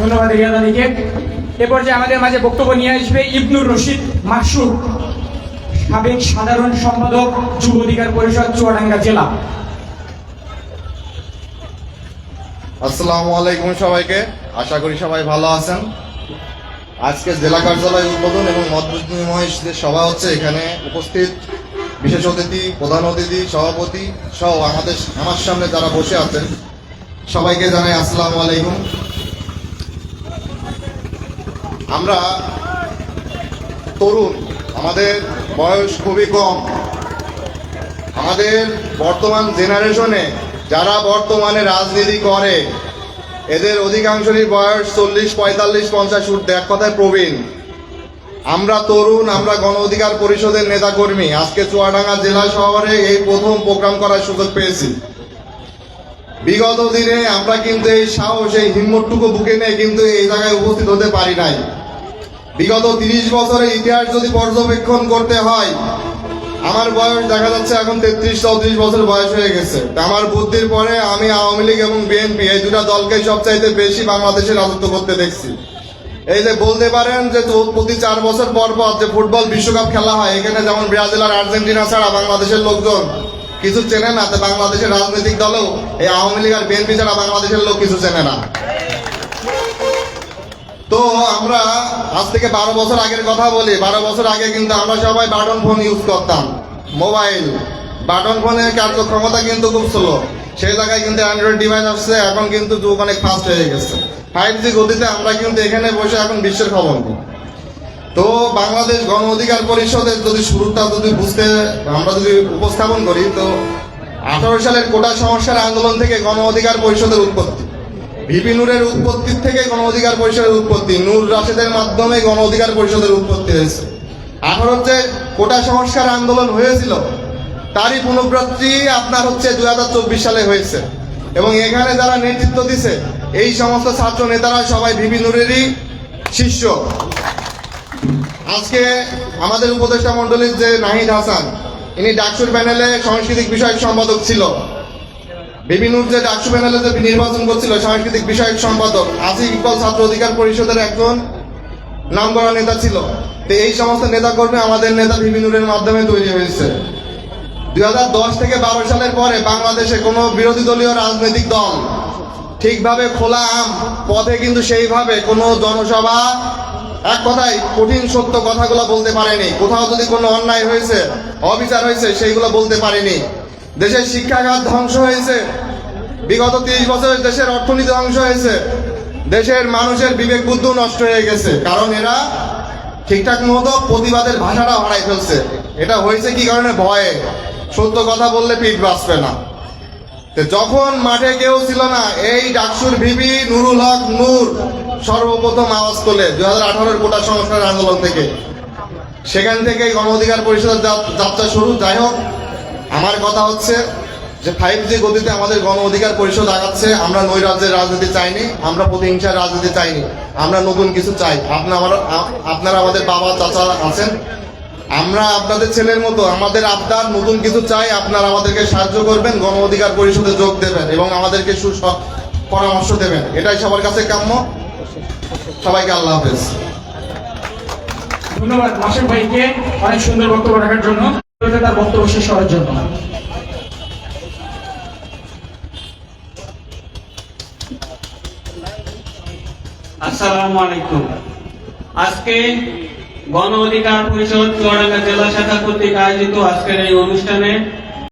ধন্যবাদ রিয়াদ আলীকে। এ পর্যায়ে আমাদের মাঝে বক্তব্য নিয়ে আসবে ইবনুর রশিদ মাসুর সাবেক সাধারণ সম্পাদক যুব অধিকার পরিষদ, চুয়াডাঙ্গা জেলা। আসসালামু আলাইকুম সবাইকে। আশা করি সবাই ভালো আছেন। আজকে জেলা কার্যালয় উদ্বোধন এবং মত সভা হচ্ছে, এখানে উপস্থিত বিশেষ অতিথি, প্রধান অতিথি, সভাপতি সহ আমাদের আমার সামনে যারা বসে আছেন, সবাইকে জানাই আসসালামু আলাইকুম। আমরা তরুণ, আমাদের বয়স খুবই কম। আমাদের বর্তমান জেনারেশনে যারা বর্তমানে রাজনীতি করে, এদের অধিকাংশেরই বয়স চল্লিশ, পঁয়তাল্লিশ, পঞ্চাশ ঊর্ধ্বে এক কথায় প্রবীণ। আমরা তরুণ, আমরা গণ অধিকার পরিষদের নেতাকর্মী। আজকে চুয়াডাঙ্গা জেলা শহরে এই প্রথম প্রোগ্রাম করার সুযোগ পেয়েছি। বিগত দিনে আমরা কিন্তু এই সাহস, এই হিম্মতটুকু বুকে নিয়ে কিন্তু এই জায়গায় উপস্থিত হতে পারি নাই। বিগত তিরিশ বছরের ইতিহাস যদি পর্যবেক্ষণ করতে হয়, আমার বয়স দেখা যাচ্ছে এখন তেত্রিশ, চৌত্রিশ বছর বয়স হয়ে গেছে। আমার বুদ্ধির পরে আমি আওয়ামী লীগ এবং বিএনপি, এই দুটা দলকে সবচাইতে বেশি বাংলাদেশে রাজত্ব করতে দেখছি। এই যে বলতে পারেন যে প্রতি চার বছর পর পর যে ফুটবল বিশ্বকাপ খেলা হয়, এখানে যেমন ব্রাজিল আর আর্জেন্টিনা ছাড়া বাংলাদেশের লোকজন কিছু চেনে না তো বাংলাদেশের রাজনৈতিক দলেও। এই আওয়ামী লীগ আর বিএনপি ছাড়া বাংলাদেশের লোক কিছু চেনে না। তো আমরা আজ থেকে বারো বছর আগের কথা বলি। বারো বছর আগে কিন্তু আমরা সবাই বাটন ফোন ইউজ করতাম। মোবাইল। বাটন ফোনের কার্যক্ষমতা কিন্তু খুব স্লো সেই জায়গায় কিন্তু অ্যান্ড্রয়েড ডিভাইস আসছে, এখন কিন্তু যুগ অনেক ফাস্ট হয়ে গেছে। ফাইভ জি গতিতে আমরা কিন্তু এখানে বসে এখন বিশ্বের খবর নিই। তো বাংলাদেশ গণ অধিকার পরিষদের যদি শুরুটা যদি বুঝতে, আমরা যদি উপস্থাপন করি, তো আঠারো সালের কোটা সংস্কার আন্দোলন থেকে গণ অধিকার পরিষদের উৎপত্তি। ভিপি নূরের উৎপত্তি থেকে গণ অধিকার পরিষদের উৎপত্তি। নূর রাশেদের মাধ্যমে গণ অধিকার পরিষদের উৎপত্তি হয়েছে। আঠারোর যে কোটা সংস্কার আন্দোলন হয়েছিল। তারই পুনরাবৃত্তি আপনার হচ্ছে দু হাজার চব্বিশ সালে হয়েছে। এবং এখানে যারা নেতৃত্ব দিছে, এই সমস্ত ছাত্র নেতারা সবাই ভিপি নূরেরই শিষ্য। আজকে আমাদের উপদেষ্টা মন্ডলীর যে নাহিদ হাসান, ইনি ডাকসুর প্যানেলে সাংস্কৃতিক বিষয়ক সম্পাদক ছিল। বিভিন্ন যে ডাকসু প্যানেলে যে নির্বাচন করছিল, সাংস্কৃতিক বিষয়ক সম্পাদক আসিফ ইকবাল ছাত্র অধিকার পরিষদের একজন নাম করা নেতা ছিল। তো এই সমস্ত নেতা কর্মী আমাদের নেতা বিভিন্নুরের মাধ্যমে তৈরি হয়েছে। দুই হাজার দশ থেকে বারো সালের পরে বাংলাদেশে কোনো বিরোধী দলীয় রাজনৈতিক দল ঠিকভাবে খোলা আম পথে কিন্তু সেইভাবে কোনো জনসভা এক কথায় কঠিন সত্য কথাগুলো বলতে পারেনি। কোথাও যদি কোনো অন্যায় হয়েছে, অবিচার হয়েছে, সেইগুলো বলতে পারেনি। দেশের শিক্ষাখাত ধ্বংস হয়েছে। বিগত তিরিশ বছরের দেশের অর্থনীতি ধ্বংস হয়েছে। দেশের মানুষের বিবেক বুদ্ধি নষ্ট হয়ে গেছে। কারণ এরা ঠিকঠাক মতো প্রতিবাদের ভাষাটা হারাই ফেলছে। এটা হয়েছে কি কারণে? ভয়ে। সত্য কথা বললে পিঠ বাঁচবে না। যখন মাঠে কেউ ছিল না, এই ডাকসুর ভিবি নুরুল হক নূর সর্বপ্রথম আওয়াজ তোলে দুই হাজার আঠারোর কোটা সংস্কার আন্দোলন থেকে। সেখান থেকে গণ অধিকার পরিষদের যাত্রা শুরু। যাই হোক, আমার কথা হচ্ছে যে ফাইভ জি গতিতে আমাদের গণ অধিকার পরিষদ আগাচ্ছে। আমরা নৈরাজ্যের রাজনীতি চাইনি, আমরা প্রতিহিংসার রাজনীতি চাইনি, আমরা নতুন কিছু চাই। আপনার আপনারা আমাদের বাবা, চাচা আছেন। আমরা আপনাদের ছেলের মতো, আমাদের আবদার নতুন কিছু চাই, আপনারা আমাদেরকে সাহায্য করবেন, গণ অধিকার পরিষদে যোগ দেবেন এবং আমাদেরকে সু পরামর্শ দেবেন। এটাই সবার কাছে কাম্য। সবাইকে আল্লাহ হাফেজ। ধন্যবাদ ভাইকে অনেক সুন্দর বক্তব্য রাখার জন্য। তার বক্তব্য শেষ করার জন্য। আসসালামু আলাইকুম। আজকে গণ অধিকার পরিষদ চুয়াডাঙ্গা জেলা শাখা কর্তৃক আয়োজিত আজকের এই অনুষ্ঠানে